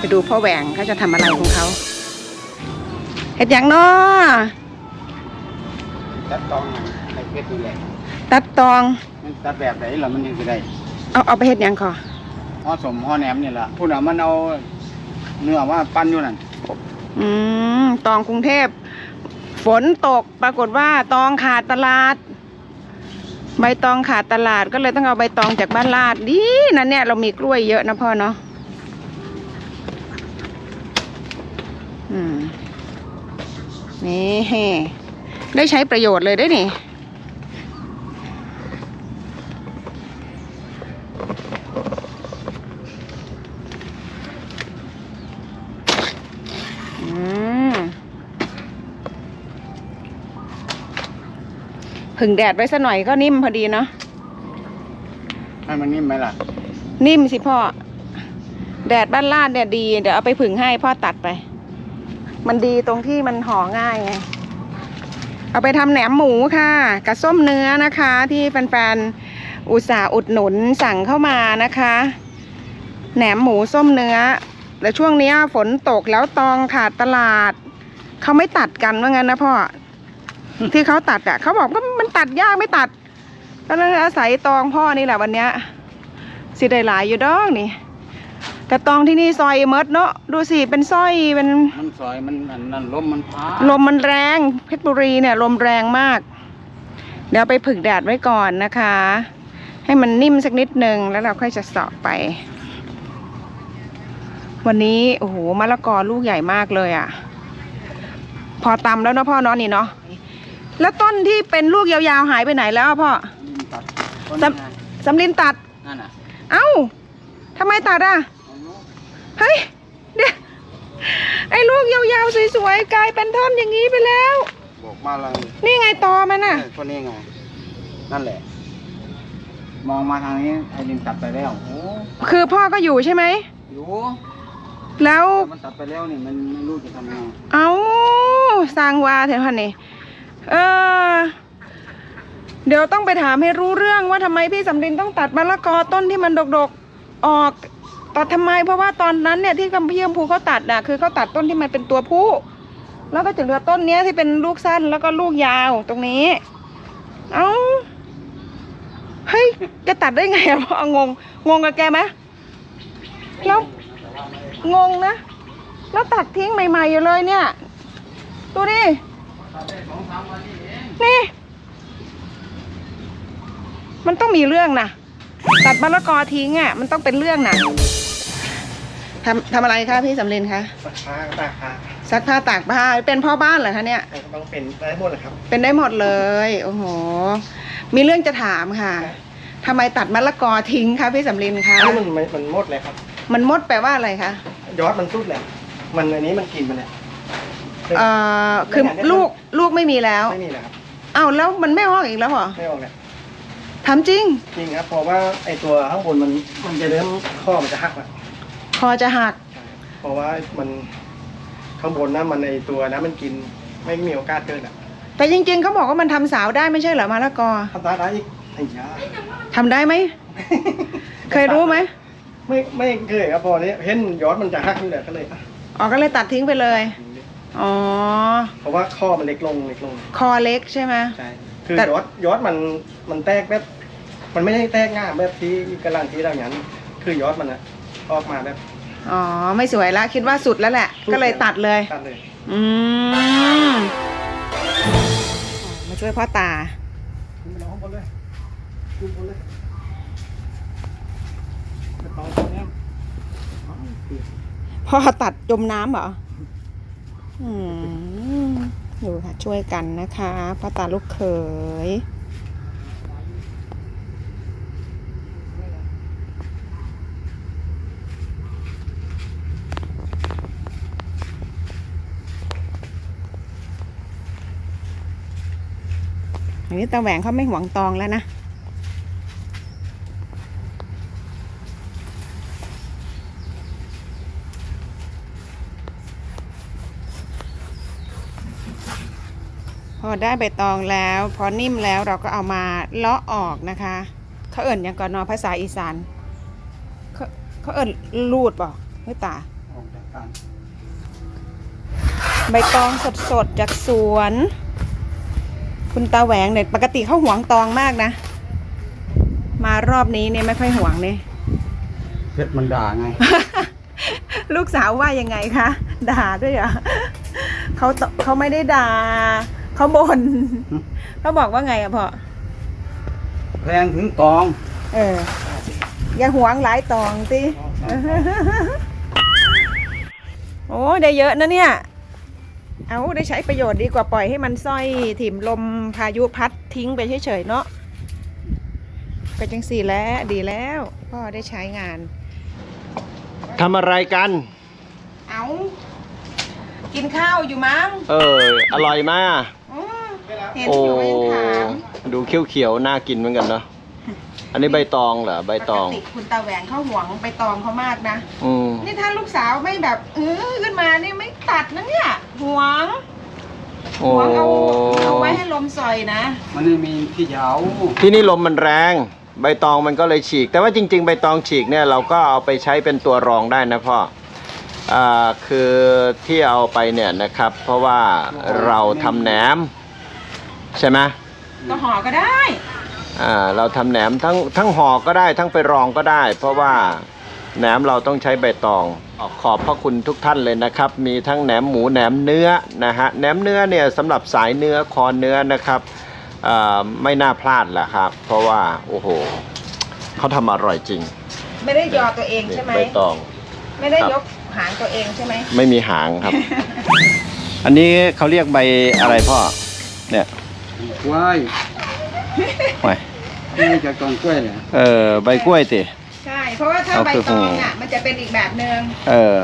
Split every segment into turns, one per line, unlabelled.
ไปดูพ่อแหวงเขาจะทำอะไรของเขาเห็ดอย่างเนาะ
ตัดตองไอ้เพชรนี่แหละ
ตัดตอง
มันตัดแบบไหนล่ะมันยังจะได้
เอาเอาไปเห็ดอย่างขอ
ห่อสมห่อแหนมนี่ล่ะพูดน่ะมันเอาเนื้อมาปั้นอยู่นั่น
อืมตองกรุงเทพ ฝนตกปรากฏว่าตองขาดตลาด ใบตองขาดตลาดก็เลยต้องเอาใบตองจากบ้านลาดดีนะเนี่ยเรามีกล้วยเยอะนะพ่อเนาะอืม นี่ได้ใช้ประโยชน์เลยได้นี่อืมผึ่งแดดไว้สัหน่อยก็นิ่มพอดีเนาะ
ให้มันนิ่มไหมล่ะ
นิ่มสิพ่อ แดดบ้านลาดเนี่ยดี เดี๋ยวเอาไปผึ่งให้พ่อตัดไป มันดีตรงที่มันห่อง่ายไง เอาไปทำแหนมหมูค่ะกับส้มเนื้อนะคะ ที่แฟนๆอุตส่าห์อุดหนุนสั่งเข้ามานะคะ แหนมหมูส้มเนื้อแต่ช่วงนี้ฝนตกแล้วตองขาดตลาด เขาไม่ตัดกันว่างั้นนะพ่อ ที่เขาตัดอะเขาบอกว่ามันตัดยากไม่ตัดก็เลยอาศัยตองพ่อนี่แหละวันเนี้ยสิได้หลายอยู่ดอกนี่ แต่ตองที่นี่ซอยเมดเนาะดูสิเป็นสร้อยเป็น
มันซอยมันอันนั่นลมมันพา
ลมมันแรงเพชรบุรีเนี่ยลมแรงมาก เดี๋ยวไปผึ่งแดดไว้ก่อนนะคะ ให้มันนิ่มสักนิดนึงแล้วเราค่อยจะเสาะไป วันนี้โอ้โหมะละกอลูกใหญ่มากเลยอะ่ะ พอตำแล้วเนาะพ่อเนาะนี่เนาะแล้วต้นที่เป็นลูกยาวๆหายไปไหนแล้วอะพ่อ
นิ่มตัดต้น
จ
นี้ไง
สำลินตัด
นั่นน่ะ
เอ้าทำไมตัดอะ
เอาลูก
เฮ้ยเดี๋ยวไอ้ลูกยาวๆสวยๆกลายเป็นท่อนอย่างนี้ไปแล้ว
บอกมาเลย
นี่ไงตอมันน่ะ
เออคนนี้ไง นั่นแหละ มองมาทางนี้ไอ้ลินตัดไปแล้วโอ้
คือพ่อก็อยู่ใช่ไหม
อยู่
แล้ว
แต่มันตัดไปแล้วนี่มันไม่รู้จะทำยังไง
เอาสร้างวาเถอะค่ะนี่เออเดี๋ยวต้องไปถามให้รู้เรื่องว่าทำไมพี่สำรินต้องตัดมะละกอต้นที่มันดกๆออก ตัดทำไมเพราะว่าตอนนั้นเนี่ยที่กำพี่ยมพูเขาตัดน่ะคือเขาตัดต้นที่มันเป็นตัวผู้ แล้วก็จะเหลือต้นเนี้ยที่เป็นลูกสั้นแล้วก็ลูกยาวตรงนี้ เอ้าเฮ้ยจะตัดได้ไงอะพ่องงงงกับแกไหมแล้วงงนะ แล้วตัดทิ้งใหม่ๆอยู่เลยเนี่ย ดูดินี่ มันต้องมีเรื่องนะ ตัดมะละกอทิ้งอะมันต้องเป็นเรื่องนะทำทำอะไรคะพี่สำเร็จคะ
สักผ้าตากผ้า
ซักผ้าตากผ้าเป็นพ่อบ้านเหรอคะเนี่ย
ต้องเป็นได้หมดเลยครับ
เป็นได้หมดเลยโอ้โหมีเรื่องจะถามค่ะทำไมตัดมะละกอทิ้งคะพี่สำลินคะ
นี่มันมันมันหมดเลยครับ
มันมดแปลว่าอะไรคะ
ยอดมันสุดเลยมันอันนี้มันกินมันเลย
เอ่อคือลูกลูกไม่มีแล้ว
ไม่มีแล้วครับ
เอ้าแล้วมันไม่ออกอีกแล้วเหรอ
ไม่ออกเลย
ทำจริง
จริงครับเพราะว่าไอตัวข้างบนมันมันจะเริ่มข้อมันจะหักแล้ว
คอจะหัก
เพราะว่ามันข้างบนนะมันไอตัวนะมันกินไม่มีโอกาสเกิดอะ
แต่จริงๆเขาบอกว่ามันทำสาวได้ไม่ใช่เหรอมะละกอ
ทำได้ได้อีกไอ้ยา
ทำได้ไหม เคยรู้ไหม
ไม่ไม่เคยครับพอนี้เห็นยอดมันจะหักนี่แหละก็เลยอะ
อ๋อก็เลยตัดทิ้งไปเลย อ๋อ
เพราะว่าข้อมันเล็กลงเล็กลง
คอเล็กใช่ไหม
ใช่ คือ
แต่
ยอดยอดมันมันแตกแบบ มันไม่ได้แตกง่ายแบบที่กำลังที่เราอย่างนั้นคือยอดมันอะออกมาแบบ
อ๋อ ไม่สวยละคิดว่าสุดแล้วแหละ ก็เลยตัดเลย
ตัดเลย
อืมมาช่วยพ่อตา
ขึ้นไปร้องบนเลยขึ้นบนเลยไปต่อตรงนี้
พ่อตัดจมน้ำเหรอ อืม อยู่ค่ะช่วยกันนะคะ พ่อตาลูกเขย อันนี้ตาแหวงเขาไม่หวงตองแล้วนะพอได้ใบตองแล้วพอนิ่มแล้วเราก็เอามาเลาะออกนะคะ เขาเอิ่นหยังก่อนเนอภาษาอีสานเขาเขาเอิ่นลูดบอกไม่ตา
ออกได้
ใบตองสดๆจากสวน คุณตาแหวงเนี่ยปกติเขาหวงตองมากนะ มารอบนี้เนี่ยไม่ค่อยหวงเนี่ย
เพชรมันด่าไง
ลูกสาวว่ายังไงคะ ด่าด้วยเหรอเขาตเขาไม่ได้ด่าเขาบน่น
หึ
เขาบอกว่าไงอะพ่อ
แพงถึงตอง
เออ อย่าหวงหลายตองสิโอ้ได้เยอะนะเนี่ย เอาได้ใช้ประโยชน์ดีกว่าปล่อยให้มันสร้อยถิ่มลมพายุพัดทิ้งไปเฉยๆเนาะก็จังสี่แล้วดีแล้วพ่อได้ใช้งาน
ทำอะไรกัน
เอากินข้าวอยู่มั้ง
เออ อร่อยมาก
อืมเห็น
โอ้
อยู่เองถาม
ดูเขียวๆน่ากินเหมือนกันเนาะอันนี้ใบตองเหรอใบตอง
ปกติคุณตาแหวงเขาหวงใบตองเขามากนะ
อืม
นี่ถ้าลูกสาวไม่แบบเออขึ้นมานี่ไม่ตัดนะเนี่ยหวง
โอ้
หวงเอาเอาไว้ให้ลมสอยนะ
มันไม่มีที่จะเอา
ที่นี่ลมมันแรง ใบตองมันก็เลยฉีก แต่ว่าจริง ๆ ใบตองฉีกเนี่ยเราก็เอาไปใช้เป็นตัวรองได้นะพ่ออ่าคือที่เอาไปเนี่ยนะครับ เพราะว่าเราทำแหนม ใช่ไหม
ก็ห่อก็ได้
อ่าเราทำแหนมทั้งทั้งห่อก็ได้ทั้งไปรองก็ได้ เพราะว่า แหนมเราต้องใช้ใบตองขอบพระคุณทุกท่านเลยนะครับ มีทั้งแหนมหมูแหนมเนื้อนะฮะแหนมเนื้อเนี่ยสำหรับสายเนื้อคอเนื้อนะครับอ่าไม่น่าพลาดแหละครับ เพราะว่าโอ้โหเขาทำอร่อยจริง
ไม่ได้ยอตัวเองใช่ไหม
ใบตอง
ไม่ได้
ครับ
ยกหางตัวเองใช่ไหม
ไม่มีหางครับ อันนี้เขาเรียกใบอะไรพ่อเนี่ย
กล้วย
ไว้
นี่จากตองกล้วยเนี่ย
เออใบกล้วยติ
ใช่ เพราะว่าถ้า
เอา
ใบ
คือ
ตอง
หู
อะมันจะเป็นอีกแบบหนึ่ง
เออ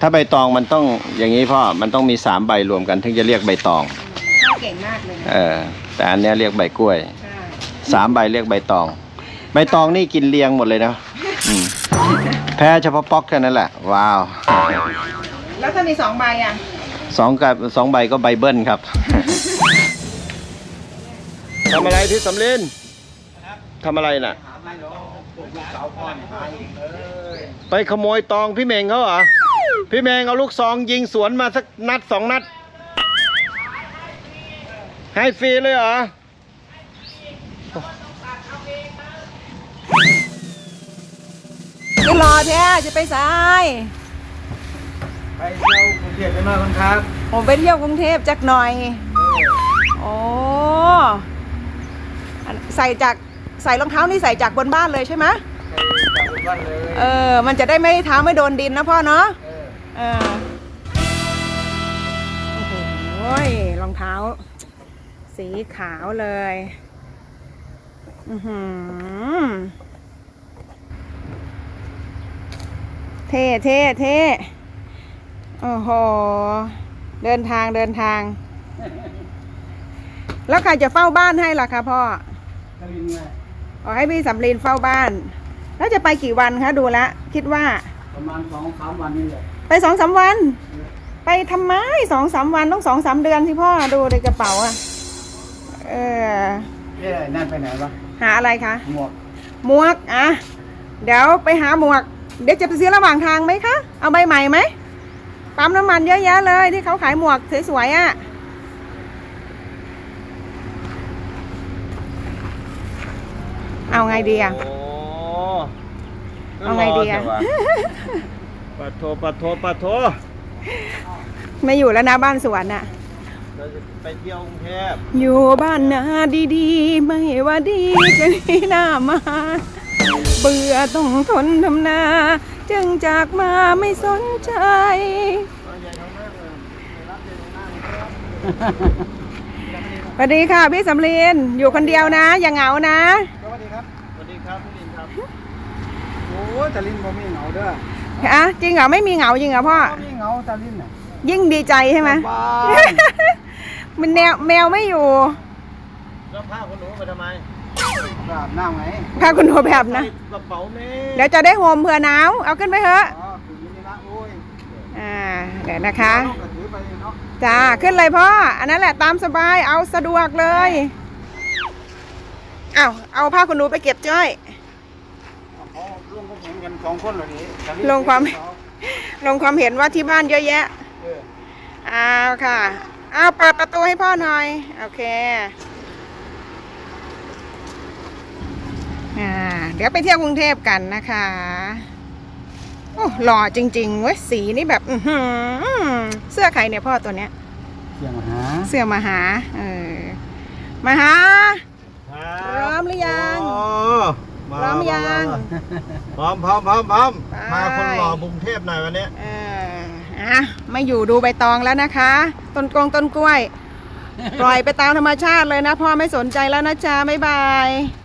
ถ้าใบตองมันต้องอย่างนี้พ่อมันต้องมีสามใบรวมกันถึงจะเรียกใบตอง
พ่อเก่งมากเลยนะ
เออ แต่อันเนี้ยเรียกใบกล้วย
ใช่
สามใบเรียกใบตอง ใบตองนี่กินเลียงหมดเลยนะอืมแพ้เฉพาะป๊อกแค่นั้นแหละ ว้าว
แล้วถ้ามีสองใบอะ
สองกับสองใบก็ใบเบิ้ลครับ ทำอะไรที่สำลินทำอะไรน่ะไปขโมยตองพี่เมงเขาเหรอ พี่เมงเอาลูกซองยิงสวนมาสักนัดสองนัด ให้ฟรีเลยเหรอ
ก็รอแท้จะไปสาย
ไปเที่ยวกรุงเทพไปมาคนครับ
ผมไปเที่ยวกรุงเทพจักหน่อย โอ้อันใส่จาก ใส่รองเท้านี่ใส่จากบนบ้านเลยใช่ไหม
จากบ้านเลย
เออ มันจะได้ไม่เท้าไม่โดนดินนะพ่อเนาะ
เออ
เออโอ้โหรองเท้า สีขาวเลย อือหือเท่เท่เท่โอ้โห เดินทางเดินทาง แล้วใครจะเฝ้าบ้านให้ล่ะคะพ่อ
กลินไง
ขอให้พี่สำลีนเฝ้าบ้าน แล้วจะไปกี่วันคะดูแลวคิดว่า
ประมาณสองสามวันนี่แหละ
ไปสองสามวัน ไปทำไมสองสามวันต้องสองสามเดือนที่พ่อดูในกระเป๋าอะเออ
เอ๊ะนั่นไปไหนวะ
หาอะไรคะ
หมวก
หมวกอะเดี๋ยวไปหาหมวก เดี๋ยวจะไปซื้อระหว่างทางไหมคะ เอาใบใหม่ไหมปั๊มน้ำมันเยอะแยะเลยที่เขาขายหมวกสวยๆอะ เอาไงดีอะ
โอ้
เอาไงดีอะ
ปะโทปะโทปะโท
ไม่อยู่แล้วนะบ้านสวนอะ
เราจะไปเที่ยวกรุงเทพ
อยู่บ้านนาดีๆ ไม่ว่าดีจะนีหน้ามา เบื่อต้องทนทำนา จึงจากมาไม่สนใจ สวัสดีค่ะพี่สำลีนอยู่คนเดียวนะ อย่าเหงานะ
สวัสดีครับ
สวัสดีครับพี่ลินครับ
โอ้ยตาลินบ่มีเหงาเด้อ
อะจริงเหรอไม่มีเหงาจริงเหรอพ่อ
บ่มีเหงาตาลินน่ะ
ยิ่งดีใจใช่ไหม
สบาย
มันแนวแมวไม่อยู่
แล้วผ้าคนหนูไปทำไม
อาบน้ำไง
พาคุณโนแบบนะ
ใส่กระเป๋าแม่
เดี๋ยวจะได้โฮมเผื่อหนาวเอาขึ้นไปเถอะ
อ๋อคุณนี่ละโอ้ย
อ่าเดี๋ยวนะคะ
เอากระถือไปเนาะ
จ้าขึ้นเลยพ่อ อันนั้นแหละตามสบายเอาสะดวกเลย เอาเอาผ้าคุณหนูไปเก็บจ้อย
เขาลง ก็เหมือนกันสองคนเลยนี่ตาลิน
ลงความ
เข
ลงความเห็นว่าที่บ้านเยอะแยะ
เออ
เอาค่ะเอาเปิดประตูให้พ่อหน่อย โอเคอ่าเดี๋ยวไปเที่ยวกรุงเทพกันนะคะโอ้หล่อจริงๆเว้ยสีนี่แบบ อื้อหือเสื้อใครเนี่ยพ่อตัวเนี้ย
เสียงหา
เสื้อมาหา เออ มาหา พร้อมหรือยัง
มา
พร้อม ยัง
พร้อมพร้อมพร้อมพร้อม
ไป
มาคนหล่อกรุงเทพหน่อยวันนี้
เอออะไม่อยู่ดูใบตองแล้วนะคะ ต้นกงต้นกล้วย ปล่อยไปตามธรรมชาติเลยนะพ่อไม่สนใจแล้วนะจ๊ะบ๊ายบาย